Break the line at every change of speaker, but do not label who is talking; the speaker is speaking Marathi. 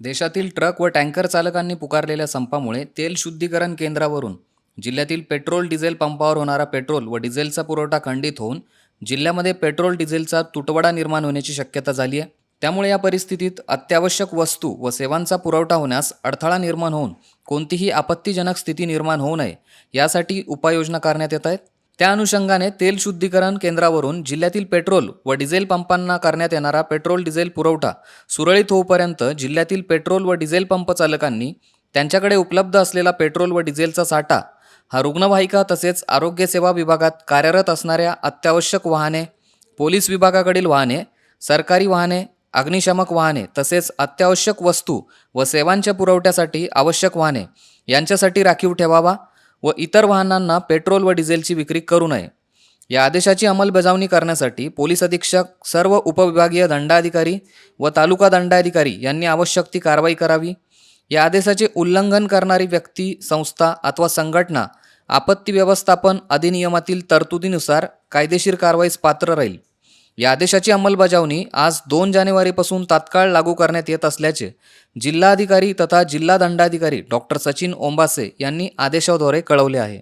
देशातील ट्रक व टँकर चालकांनी पुकारलेल्या संपामुळे तेल शुद्धीकरण केंद्रावरून जिल्ह्यातील पेट्रोल डिझेल पंपावर होणारा पेट्रोल व डिझेलचा पुरवठा खंडित होऊन जिल्ह्यामध्ये पेट्रोल डिझेलचा तुटवडा निर्माण होण्याची शक्यता झाली आहे. त्यामुळे या परिस्थितीत अत्यावश्यक वस्तू व सेवांचा पुरवठा होण्यास अडथळा निर्माण होऊन कोणतीही आपत्तीजनक स्थिती निर्माण होऊ नये यासाठी उपाययोजना करण्यात येत आहेत. त्या अनुषंगाने तेल शुद्धीकरण केंद्रावरून जिल्ह्यातील पेट्रोल व डिझेल पंपांना करण्यात येणारा पेट्रोल डिझेल पुरवठा सुरळीत होऊपर्यंत जिल्ह्यातील पेट्रोल व डिझेल पंप चालकांनी त्यांच्याकडे उपलब्ध असलेला पेट्रोल व डिझेलचा साठा हा रुग्णवाहिका तसेच आरोग्यसेवा विभागात कार्यरत असणाऱ्या अत्यावश्यक वाहने पोलीस विभागाकडील वाहने सरकारी वाहने अग्निशामक वाहने तसेच अत्यावश्यक वस्तू व सेवांच्या पुरवठ्यासाठी आवश्यक वाहने यांच्यासाठी राखीव ठेवावा. व इतर वाहनांना पेट्रोल व डिझेलची विक्री करू नये. या आदेशाची अंमलबजावणी करण्यासाठी पोलीस अधीक्षक सर्व उपविभागीय दंडाधिकारी व तालुका दंडाधिकारी यांनी आवश्यक ती कारवाई करावी. या आदेशाचे उल्लंघन करणारी व्यक्ती संस्था अथवा संघटना आपत्ती व्यवस्थापन अधिनियमातील तरतुदीनुसार कायदेशीर कारवाईस पात्र राहील. या आदेशाची अंमलबजावणी आज दोन जानेवारीपासून तात्काळ लागू करण्यात येत असल्याचे जिल्हाधिकारी तथा जिल्हा दंडाधिकारी डॉक्टर सचिन ओंबासे यांनी आदेशाद्वारे कळवले आहे.